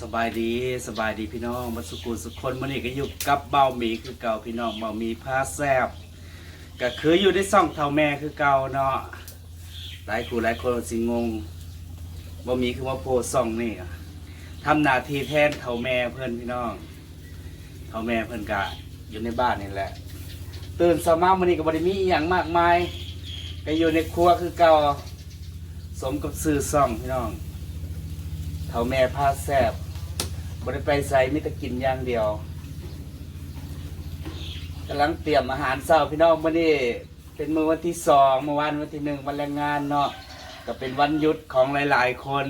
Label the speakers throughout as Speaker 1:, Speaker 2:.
Speaker 1: สบายดีสบายดีพี่น้องมาสุกุลสุคนมันนี่ก็อยู่กับเบาหมีคือเก่าพี่น้องเบาหมีพาแซบก็คืออยู่ในซ่องเท่าแม่คือเก่าเนาะหลายคู่หลายคนสิงงเบาหมีคือว่าโพซ่องนี่ทำหน้าที่แทนเท่าแม่เพื่อนพี่น้องเท่าแม่เพื่อนกะอยู่ในบ้านนี่แหละ ตื่นสมามันนี่ก็บริมีอย่างมากมายก็อยู่ในครัวคือเก่าสมกับซื้อซ่องพี่น้องเท่าแม่พาแซบ บริไปใส่มิตรกินอย่างเดียวกำลังเตรียมอาหารเช้าพี่น้องมื่อนี้เป็นมือวันที่สองเมื่อวานวันที่หนึ่งวันแรงงานเนาะก็เป็นวันหยุดของหลาย ๆ คน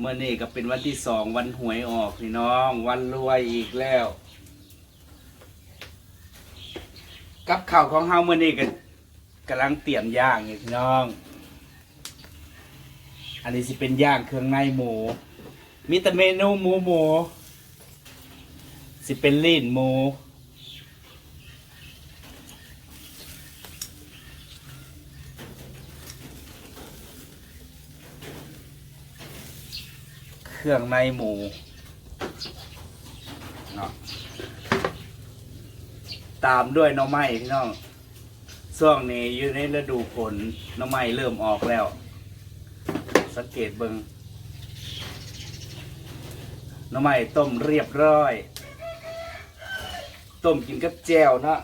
Speaker 1: เมื่อนี้ก็เป็นวันที่สองวันหวยออกพี่น้อง วันรวยอีกแล้ว กับข่าวของเฮาเมื่อนี้ก็กำลังเตรียมย่างอยู่พี่น้อง อันนี้สิเป็นย่างเครื่องในหมู มีแต่เมนูหมูหมูสิเป็นลีนหมู เครื่องในหมูเนาะตามด้วยหน้อไม้พี่น้องช่วงนี้อยู่ในฤดูฝนหน้อไม้เริ่มออกแล้ว สังเกตเบิง หน้ำไม้ต้มเรียบร้อย ต้มกินกับแจ่วเนาะ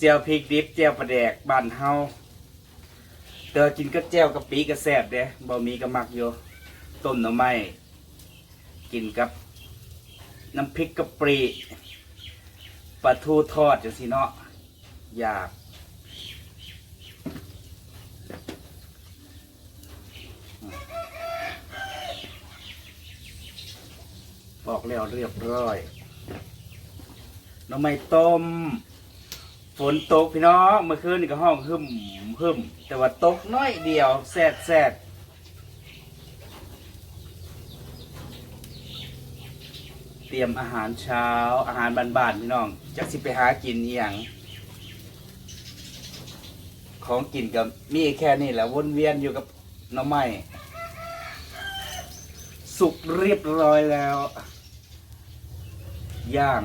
Speaker 1: แจ่วพริกดิบแจ่วปลาแดกบ้านเฮาเตอกินกับแจ่วกับปีกับแซ่บเด้บ่มีก็มักอยู่ต้มหน้ำไม้กินกับน้ำพริกกะปรีปลาทูทอดจังสิเนาะอยาก อกแล้วเรียบร้อยน้ำไม่ต้ม ฝนตกพี่น้องเมื่อคืนนี่ก็ห้องหึมหึมแต่ว่าตกน้อยเดียวแซดแซดเตรียมอาหารเช้าอาหารบ้านๆพี่น้องจักสิไปหากินอหย่างของกินกับมีแค่นี้แหละวนเวียนอยู่กับน้ำไม้สุกเรียบร้อยแล้ว ย่าง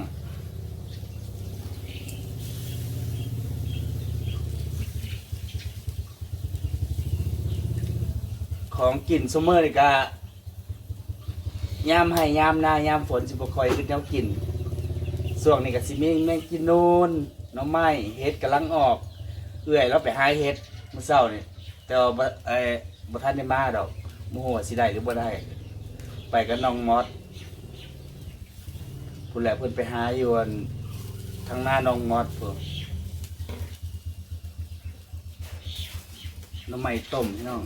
Speaker 1: ของกินซุมเมอร์นี่กะยามให้ยามนายามฝนสิบคอยขึ้นแนวกินส่วงนี้ก็สิมีแมงกินนูนน้องไม้เฮ็ดกำลังออก เอื่อยแล้วไปหาเฮ็ดมื้อเช้านี่แต่ว่าบ่เอ้บ่ทันได้มาดอกบ่ฮู้ว่าสิได้หรือบ่ได้ ไปกับน้องมอส พุ่นแหละเพิ่นไปหาอยู่อันทางหน้าน้องมอสพุ่นน้ำใหม่ต้มพี่น้อง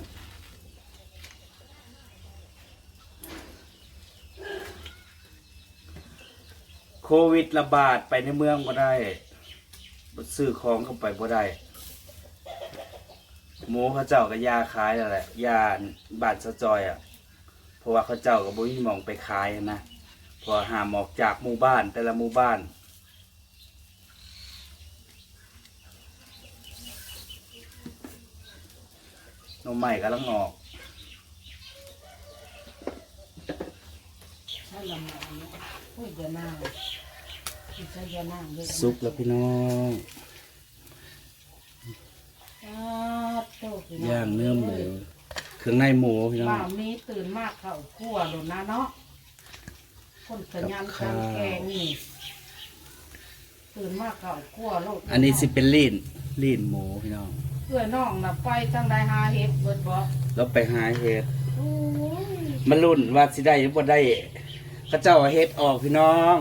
Speaker 1: โควิดระบาดไปในเมืองบ่ได้บซื้อของเข้าไปบ่ได้หมูเขาเจ้าก็ยาขายแล้วแหละยาบาดสะจอยอะ เพราะว่าเขาเจ้าก็บ่มีหมองไปขายนะ พอหามออกจากหมู่บ้านแต่ละหมู่บ้านหน้องใหม่กำลังออก
Speaker 2: ใช่ละมาเนี่ยพูดจะนั่งใช่จะนั่งด้วย
Speaker 1: ซุปแล้วพี่น้องย่างเนื้อหมูเครื่องในหมูพี่น้อง
Speaker 2: บ่าวมีตื่นมากเขาคั่วโดนนะเนาะ คนขยัน
Speaker 1: กับข้า
Speaker 2: กั
Speaker 1: ว
Speaker 2: นแกงนี่ตื่นมากเขาคั่วโลด
Speaker 1: อันนี้สิเป็นลีนลีนหมูพี่น้อง
Speaker 2: เพื่อน้องน่ะไปจังไดหาเห็ดเบิดบ่
Speaker 1: แล้วไปหาเห็ด
Speaker 2: โอ้ย
Speaker 1: มันรุ่นว่าสิได้หรือบ่ได้เขาเจ้าเอาเฮ็ดออกพี่น้อง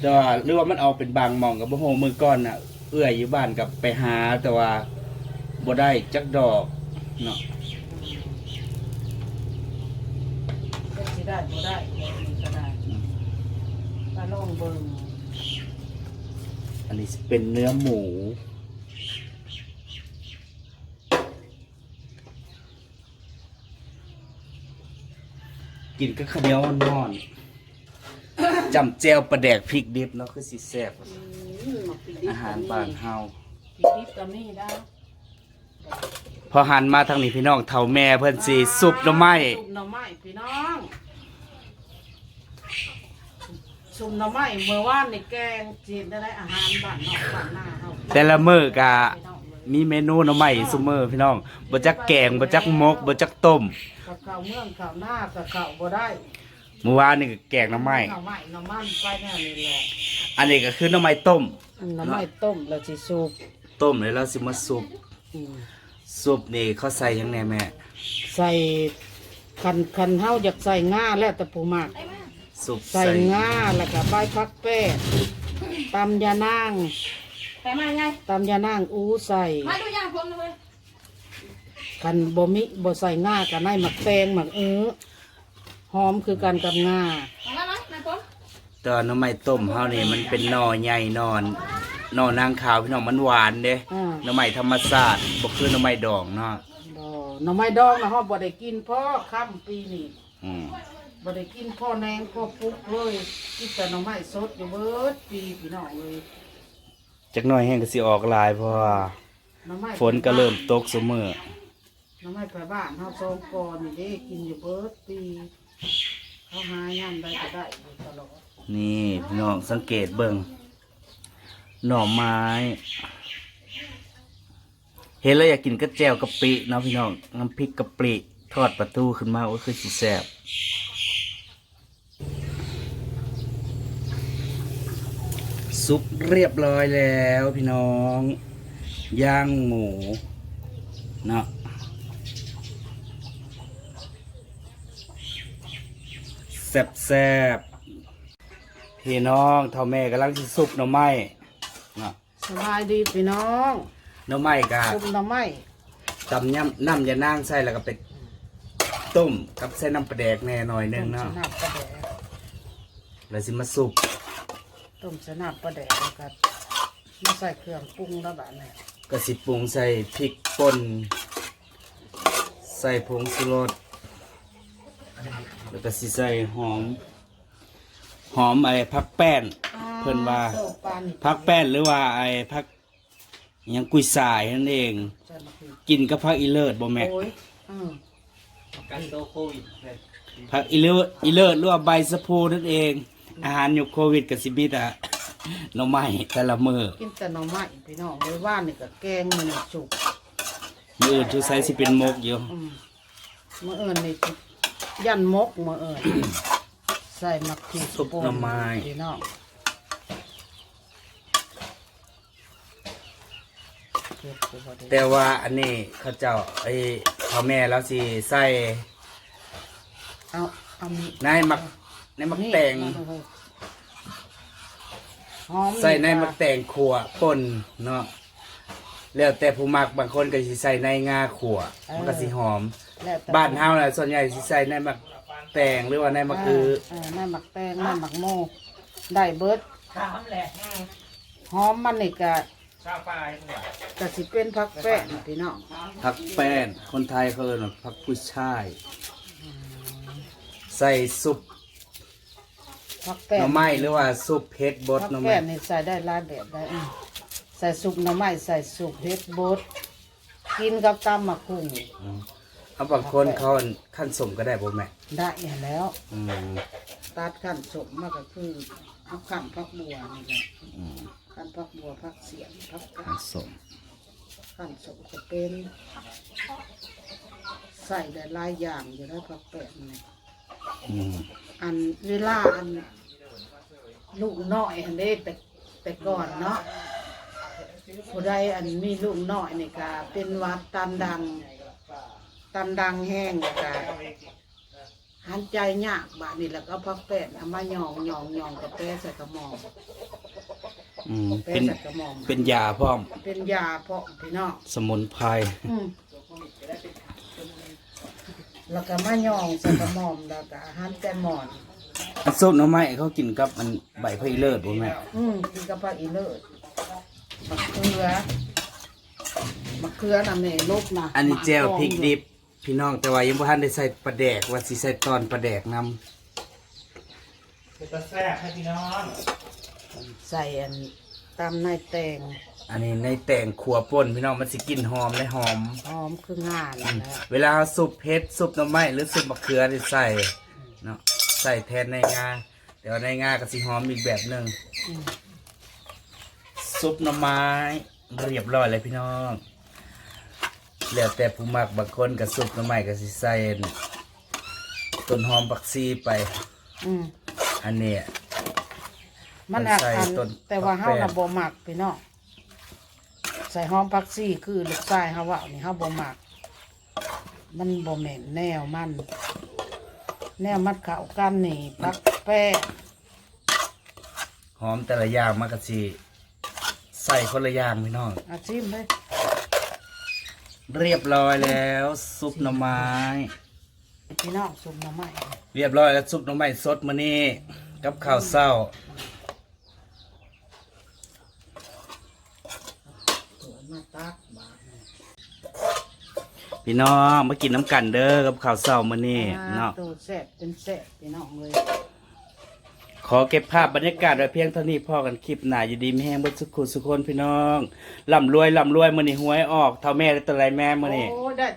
Speaker 1: แต่ว่าหรือว่ามันเอาเป็นบางหมองกับบ่โฮมือก้อนน่ะ เอื้อยอยู่บ้านกับไปหาแต่ว่าบ่ได้จักดอกเนาะ
Speaker 2: ก็สิได้บ่ได้แกงนี่ก็ได้ไปลองเบิ่ง
Speaker 1: อันนี้สิเป็นเนื้อหมู กินกับข้าวเหนียวนอนจำแจวปลาแดกพริกดิบเนาะคือสิแซ่บ
Speaker 2: อืมมาปิดดิบ
Speaker 1: อาหารบ้านเฮา
Speaker 2: ปิดดิบก็มีได้
Speaker 1: พอหันมาทางนี้พี่น้องเท่าแม่เพิ่นสิซุปหน่อไม้
Speaker 2: ซุปหน่อไม้พี่น้อง
Speaker 1: ก
Speaker 2: ซุมหน่อไม้เมื่อวานนี่แกงจีนได้ได้อาหารบ้านนอกบ้านหน้าเฮา
Speaker 1: แต่ละมื้อกะ
Speaker 2: พี่น้องเลย
Speaker 1: มีเมนูหน่อไม้ซุมื้อพี่น้องบ่จักแกงบ่จักมกบ่จักต้ม
Speaker 2: กับข้าวเมืองข้าวหน้ากับข้าวบ่ได้
Speaker 1: เมื่อวานนี่ก็แกงหน่อไม้
Speaker 2: หน่อไม้หน่อมันไปแน่นี่แหละ
Speaker 1: อันนี้ก็คือหน่อไม้ต้ม
Speaker 2: หน่อไม้ต้มแล้วสิซุป
Speaker 1: ต้มแล้วเราสิมาซุป
Speaker 2: อืม
Speaker 1: ซุปนี่เขาใส่หยังแน่แม่
Speaker 2: ใส่คันคันเฮาอยากใส่ง่าแล้วแต่ผู้มาก
Speaker 1: ซุป
Speaker 2: ใส่ง่าแล้วก็ใบพักแป้งตำยานาง
Speaker 3: ไปมาไง
Speaker 2: ตำยานางอู้ใส่
Speaker 3: มาดูย่างผมเลย
Speaker 2: คันบ่มิบ่ใส่ง่าก็ได้หมักแตงหมักเอื้อหอมคือกันกับง่า
Speaker 3: มาแล้วนะนายผม
Speaker 1: แตอนหน่อไม้ต้มเฮานี่มันเป็นหน่อใหญ่หนอนหน่อนางขาวพี่น้องมันหวานเด้
Speaker 2: อ่า
Speaker 1: หน่อไม้ธรรมชาติบ่คือหน่อไม้ดองเนาะ
Speaker 2: บ่หน่อไม้ดองนะเฮาบ่ได้กินพ่อค่ำปีนี้
Speaker 1: อืม
Speaker 2: บ่ได้กินพ่อแนงพ่อปุ๊กเลยกินแต่หน่อไม้สดอยู่เบิดปีพี่น้องเลย
Speaker 1: จักหน่อยแห้งก็สิออกลายเพราะว่า
Speaker 2: หน่อไม้
Speaker 1: ฝนก็เริ่มตกซุมื้อ
Speaker 2: หน่อไม้ไปบ้านเฮาสองกอนนี่เด้กินอยู่เบิดปีเขาหายามใดก็ได้อยู่ตลอด
Speaker 1: นี่พี่น้องสังเกตเบิ่งหน่อไม้ เห็นแล้วอยากกินกระแจวกะปิเนาะพี่น้องน้ำพริกกะปิทอดปลาทูขึ้นมาโอ้ยคือสิแซ่บ ซุปเรียบร้อยแล้วพี่น้อง ย่างหมูเนาะแซ่บแซ่บๆพี่น้องเท่าแม่กำลังสิซุปหน่อไม้เนาะ
Speaker 2: สบายดีพี่น้อง
Speaker 1: หน่อไม้กะ
Speaker 2: ซุปหน่อไม้
Speaker 1: ตำย่ำน้ำยานางใส่แล้วก็ไปต้มกับใส่น้ำปลาแดกแน่หน่อยหนึงเนาะ
Speaker 2: ต้มสนับปลาแดก
Speaker 1: แล้วสิมาสุป
Speaker 2: ต้มสนับปลาแดกแล้วก็มาใส่เครื่องปรุงแล้วแบบนี้
Speaker 1: ก็สิปรุงใส่พริกป่นใส่ผงชูรสแล้วก็สิใส่หอม หอมไอ้พักแป้น เพิ่นว่า
Speaker 2: โซ่ปลานี่
Speaker 1: พักแป้นหรือว่าไอ้พักหยังกุยสายนั่นเอง
Speaker 2: ใส่มะเขือ
Speaker 1: กินกับพักอีเลิศบ่แม่
Speaker 2: โอ้ยอืม
Speaker 1: พักอีเลิศอีเลิศหรือว่าใบสะพูนั่นเอง อาหารยุคโควิดกับสิบิตอะหน่อไม้แต่ละมือ
Speaker 2: กินแต่หน่อไม้พี่น้องเลยว่านนี่ก็แกงมันนี่สุก
Speaker 1: มืออื่นทุกไซสิเป็นมกอยู่
Speaker 2: อืมมื่อเอิญนี่ยันมกมื่อเอิญใส่มะพริก
Speaker 1: ซุปหน่อไม้
Speaker 2: พี่น้องเก็บไปบ่ได้
Speaker 1: แต่ว่าอันนี้เขาเจ้าไอ้พ่อแม่แล้วสิใส่
Speaker 2: เอาเอามี
Speaker 1: ในมัก ในมักแตง
Speaker 2: หอม
Speaker 1: ใส่ในมักแตงขัวป่นเนาะแล้วแต่ผู้มักบางคนก็สิใส่ในงาขัวมันก็สิหอม
Speaker 2: แล้วแต่
Speaker 1: บ้านเฮาน่ะส่วนใหญ่สิใส่ในมักแตงหรือว่าในมักคือ
Speaker 2: เออในหมักแตงในหมักโมได้เบิดหอมมันนี่ก็ก็สิเป็นผักแป้งพี่น้อง
Speaker 1: ผักแป้นคนไทยเขาเอิ้นว่าผักกุ้ยช่าย ใส่ซุป
Speaker 2: ผักแป้
Speaker 1: ห
Speaker 2: ง
Speaker 1: น่อไม้หรือว่าซุปเผ็ดบด
Speaker 2: ผัก
Speaker 1: หน่อ
Speaker 2: แป้
Speaker 1: ไม้
Speaker 2: งนี่ใส่ได้หลายแบบได้อืมใส่สุกหน่อไม้ใส่สุกเฮ็ดบดกินกับตำมะกุ้ง
Speaker 1: อืมเอาบางคนเขาขั้นสมก็ได้บ่แม่
Speaker 2: ได้อย่างแล้ว
Speaker 1: อืม
Speaker 2: ตัดขั้นสมมาก็คือเอาขั้นผักบัวนี่แหละ
Speaker 1: อืม
Speaker 2: ขั้นผักบัวผักเสียนผักกา
Speaker 1: ขั้น
Speaker 2: ด
Speaker 1: สม
Speaker 2: ขั้นสมก็เป็น ใส่ได้หลายอย่างอยู่แล้วผักแป้งนี่
Speaker 1: อืม
Speaker 2: อันเวลาอันลูกน้อยอันนี้แต่แต่ก่อนเนาะผู้ใดอันมีลูกน้อยนี่ก็เป็นหวัดตันดัง ตันดังแห้งก็หันใจยากบาดนี่แล้วก็พักแป้งเอามาหยองหยองหยองกับแป้ใส่กระหม่อม
Speaker 1: อืม
Speaker 2: แป้
Speaker 1: เป็น
Speaker 2: ใส่กระหม่อม
Speaker 1: เป็นยาพร้อม
Speaker 2: เป็นยาเพาะพี่น้อง
Speaker 1: สมุนไพร
Speaker 2: อืม แล้วก็มาหยองใส่กระหม่อมแล้วก็หันแต่หมอน
Speaker 1: อันซุปหน่อไม้เขากินกับมันใบพะอีเลิศบ่แม่
Speaker 2: อืมกินกับผักอีเลิศมะเขือมะเขือน่ะแม่ลูกนะ
Speaker 1: อันนี้แจ่วพริกดิบพี่น้องแต่ว่ายังบ่ทันได้ใส่ปลาแดกว่าสิใส่ตอนปลาแดกนำ
Speaker 2: ใส่อันตามในแตง
Speaker 1: อันนี้ในแต่งขัวป่นพี่น้องมันสิกลิ่นหอมและหอม
Speaker 2: หอมคืองานนแหละ
Speaker 1: เวลาซุปเผ็ดซุปหน่อไม้หรือซุปมะเขือนี่ใส่เนาะใส่แทนในงาเดี๋ยวในง่ายกับสีหอมอีกแบบหนึ่ง
Speaker 2: อืม
Speaker 1: ซุปหน่อไม้เรียบร้อยเลยพี่น้องแล้วแต่ผู้มักบางคนกับซุปหน่อไม้กับสิใส่ต้นหอมปักซีไป
Speaker 2: อืม
Speaker 1: อันเนี้ย
Speaker 2: มันอาจ
Speaker 1: ใส่
Speaker 2: อัน
Speaker 1: ต้น
Speaker 2: แต่ว่าเฮา
Speaker 1: แป้
Speaker 2: น่ะ
Speaker 1: ง
Speaker 2: บ่มักพี่น้อง ใส่หอมผักชีคือลูกชายเฮาว่านี่เฮาบ่มักมันบ่แม่นแนวมัน แนวมันเข้ากันนี่ผักแป้ง
Speaker 1: หอมแต่ละอย่างมันก็สิใส่คนละอย่างพี่น้อง
Speaker 2: อาชิมเลย
Speaker 1: เรียบร้อยแล้วซุปหน่อไม้
Speaker 2: พี่น้องซุปหน่อไม้
Speaker 1: เรียบร้อยแล้วซุปหน่อไม้สดมื้อนี้กับข้าวเช้า
Speaker 2: หัวมาตักบาด
Speaker 1: พี่น้องมากินน้ำกันเด้อกับข้าวเช้ามื้อนี้เนาะ
Speaker 2: ตัวแซ่บเป็นแซ่บพี่น้องเลย
Speaker 1: ขอเก็บภาพบรรยากาศไว้เพียงเท่านี้พอกันคลิปหน้าอยู่ดีมีแห้งเบิดสุขุสุคนพี่น้องร่ำรวยร่ำรวยมื้อนี้หวยออกเท่าแม่ได้ตัวไรแม่มื้อนี้
Speaker 2: โอ้ได้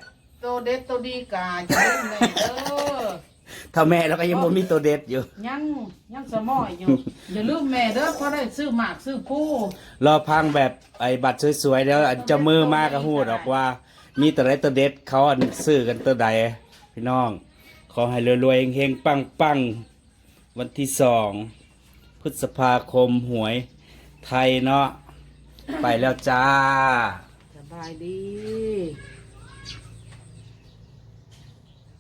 Speaker 2: ตัวเด็ดตัวดีกาจะได้แม่เด้อ
Speaker 1: เท่าแม่แล้วก็ยังบ่มีตัวเด็ดอยู่
Speaker 2: ยังยังสมอยอยู่อย่าลืมแม่เด้อเพราะได้ซื้อหมากซื้อผู้
Speaker 1: รอพังแบบไอ้บัตรสวยๆแล้วอันเจะมือมากก็ฮู้ดอกว่า มีตัวไรตัวเด็ดเขาอันซื้อกันตัวใดพี่น้อง ขอให้รวยๆเฮงๆปังๆวันที่สองพฤษภาคมหวยไทยเนาะไปแล้วจ้า
Speaker 2: สบายดี